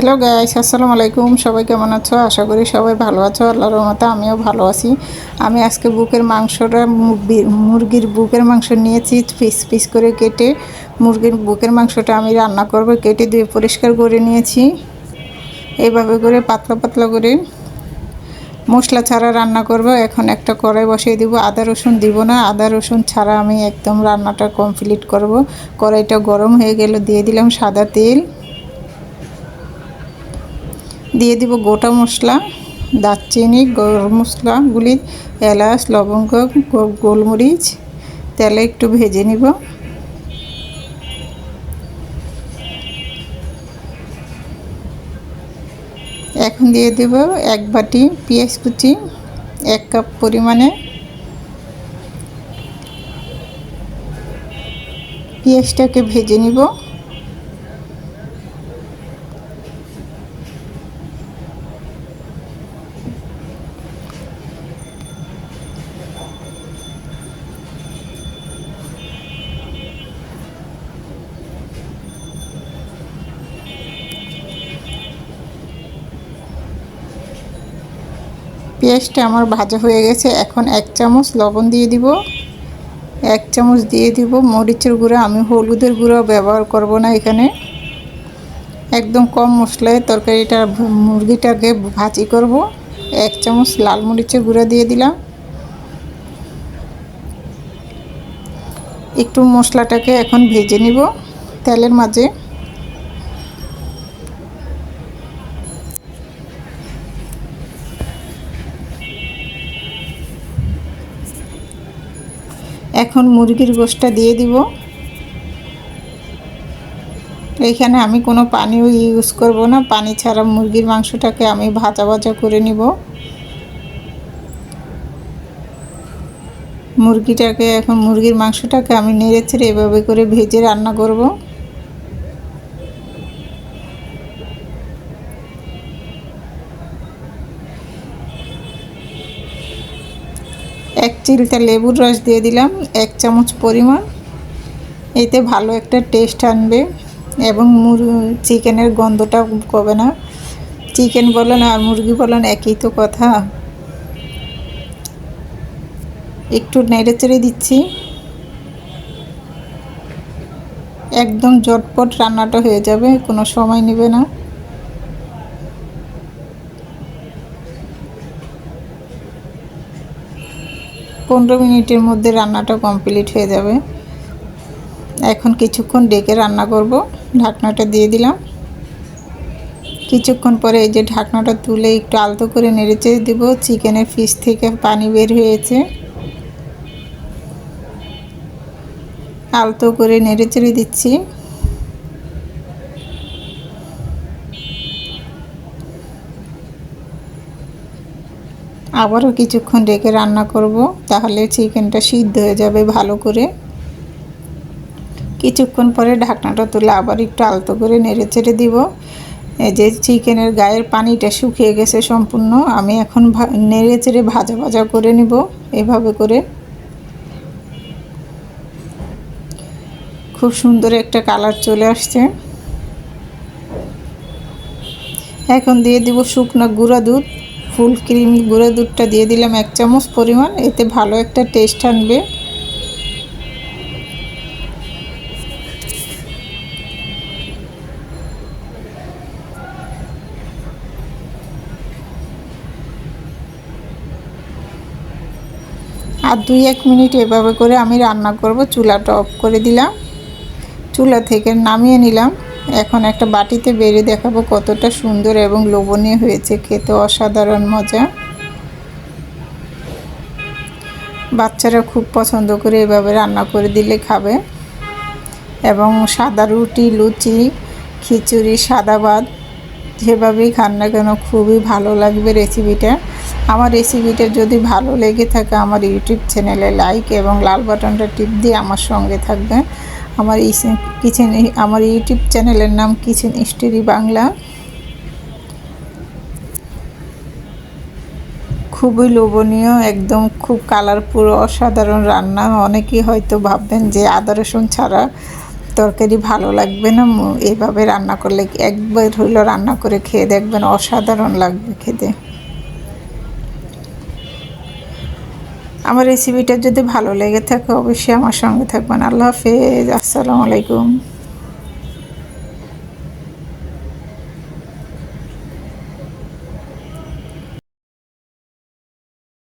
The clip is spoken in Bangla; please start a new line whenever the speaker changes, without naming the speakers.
হ্যালো গাইস আসসালামু আলাইকুম সবাই কেমন আছো? আশা করি সবাই ভালো আছো। আল্লাহর রহমতে আমিও ভালো আছি। আমি আজকে বুকের মাংসটা মুরগির- মুরগির বুকের মাংস নিয়েছি। পিস পিস করে কেটে মুরগির বুকের মাংসটা আমি রান্না করব। কেটে ধুয়ে পরিষ্কার করে নিয়েছি। এইভাবে করে পাতলা পাতলা করে মশলা ছাড়া রান্না করব। এখন একটা কড়াই বসিয়ে দিব। আদা, রসুন দিব না। আদা, রসুন ছাড়া আমি একদম রান্নাটা কমপ্লিট করব। কড়াইটা গরম হয়ে গেল দিয়ে দিলাম সাদা তেল। দিয়ে দিব গোটা মশলা, দারচিনি, গরম মশলাগুলি, এলাচ, লবঙ্গ গোলমরিচ, তেলে একটু ভেজে নিব। এখন দিয়ে দেব এক বাটি পেঁয়াজ কুচি, এক কাপ পরিমাণে পেঁয়াজটাকে ভেজে নিব। পেঁয়াজটা আমার ভাজা হয়ে গেছে। এখন এক চামচ লবণ দিয়ে দিব। এক চামচ দিয়ে দিব মরিচের গুঁড়া। আমি হলুদের গুঁড়া ব্যবহার করব না এখানে। একদম কম মশলায় তরকারিটা, মুরগিটাকে ভাজি করব। এক চামচ লাল মরিচের গুঁড়া দিয়ে দিলাম। একটু মশলাটাকে এখন ভেজে নিব তেলের মাঝে। এখন মুরগির গোষ্ঠটা দিয়ে দিব। এইখানে আমি কোনো পানিও ইউজ করব না। পানি ছাড়া মুরগির মাংসটাকে আমি ভাজা ভাজা করে নিব। মুরগিটাকে এখন মুরগির মাংসটাকে আমি নেড়ে ছেড়ে এভাবে করে ভেজে রান্না করব। এক চিলটা লেবুর রস দিয়ে দিলাম, এক চামচ পরিমাণ। এতে ভালো একটা টেস্ট আনবে এবং চিকেনের গন্ধটা কবে না। চিকেন বলেন আর মুরগি বলেন একই তো কথা। একটু নেড়ে চেড়ে দিচ্ছি। একদম জটপট রান্নাটা হয়ে যাবে, কোনো সময় নেবে না। পনেরো মিনিটের মধ্যে রান্নাটা কমপ্লিট হয়ে যাবে। এখন কিছুক্ষণ ডেকে রান্না করব। ঢাকনাটা দিয়ে দিলাম। কিছুক্ষণ পরে এই যে ঢাকনাটা তুলে একটু আলতো করে নেড়েচে দেব। চিকেনের পিস থেকে পানি বের হয়েছে। আলতো করে নেড়েচেড়ে দিচ্ছি। আবারও কিছুক্ষণ রেখে রান্না করব, তাহলে চিকেনটা সিদ্ধ হয়ে যাবে ভালো করে। কিছুক্ষণ পরে ঢাকনাটা তুলে আবার একটু আলতো করে নেড়ে চেড়ে দিব। এই যে চিকেনের গায়ের পানিটা শুকিয়ে গেছে সম্পূর্ণ, আমি এখন নেড়ে চেড়ে ভাজা ভাজা করে নিব এভাবে করে। খুব সুন্দর একটা কালার চলে আসছে। এখন দিয়ে দিব শুকনো গুঁড়া দুধ। ফুল ক্রিম গুঁড়ো দুধটা দিয়ে দিলাম এক চামচ পরিমাণ, এতে ভালো একটা টেস্ট আনবে। আর দুই এক মিনিট এভাবে করে আমি রান্না করব, চুলাটা অফ করে দিলাম। চুলা থেকে নামিয়ে নিলাম। এখন একটা বাটিতে বেড়ে দেখাবো কতটা সুন্দর এবং লোভনীয় হয়েছে। খেতে অসাধারণ মজা। বাচ্চারা খুব পছন্দ করে এভাবে রান্না করে দিলে খাবে। এবং সাদা রুটি, লুচি, খিচুড়ি, সাদা ভাত, যেভাবেই খান না কেন খুবই ভালো লাগবে রেসিপিটা। আমার রেসিপিটা যদি ভালো লেগে থাকে, আমার ইউটিউব চ্যানেলে লাইক এবং লাল বাটনটা টিপ দিয়ে আমার সঙ্গে থাকবেন। আমার এই কিচেন আমার ইউটিউব চ্যানেলের নাম কিচেন স্টোরি বাংলা। খুবই লোভনীয়, একদম খুব কালারফুল, অসাধারণ রান্না। অনেকেই হয়তো ভাববেন যে আদা রসুন ছাড়া তরকারি ভালো লাগবে না। এইভাবে রান্না করলে একবার হইল রান্না করে খেয়ে দেখবেন অসাধারণ লাগবে খেতে। আমার রেসিপিটা যদি ভালো লেগে থাকে অবশ্যই আমার সঙ্গে থাকবেন। আল্লাহ হাফেজ। আসসালামু আলাইকুম।